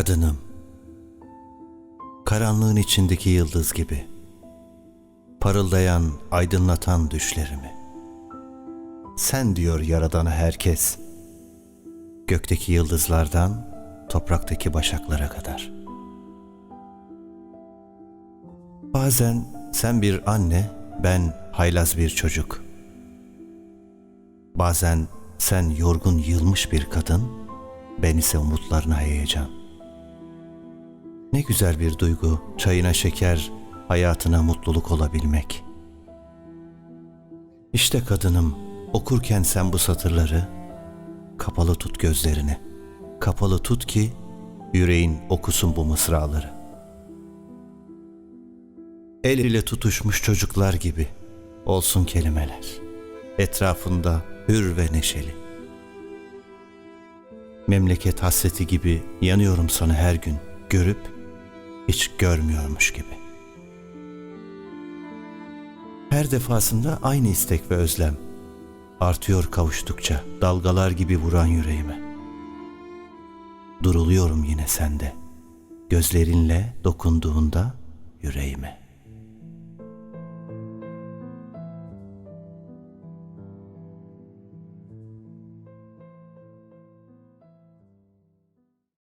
Kadınım, karanlığın içindeki yıldız gibi, parıldayan, aydınlatan düşlerimi. Sen diyor Yaradan'a herkes, gökteki yıldızlardan topraktaki başaklara kadar. Bazen sen bir anne, ben haylaz bir çocuk. Bazen sen yorgun yılmış bir kadın, ben ise umutlarına heyecan. Ne güzel bir duygu, çayına şeker, hayatına mutluluk olabilmek. İşte kadınım, okurken sen bu satırları, kapalı tut gözlerini. Kapalı tut ki yüreğin okusun bu mısraları. El ile tutuşmuş çocuklar gibi olsun kelimeler. Etrafında hür ve neşeli. Memleket hasreti gibi yanıyorum sana her gün görüp hiç görmüyormuş gibi. Her defasında aynı istek ve özlem artıyor kavuştukça dalgalar gibi vuran yüreğime. Duruluyorum yine sende, gözlerinle dokunduğunda yüreğime.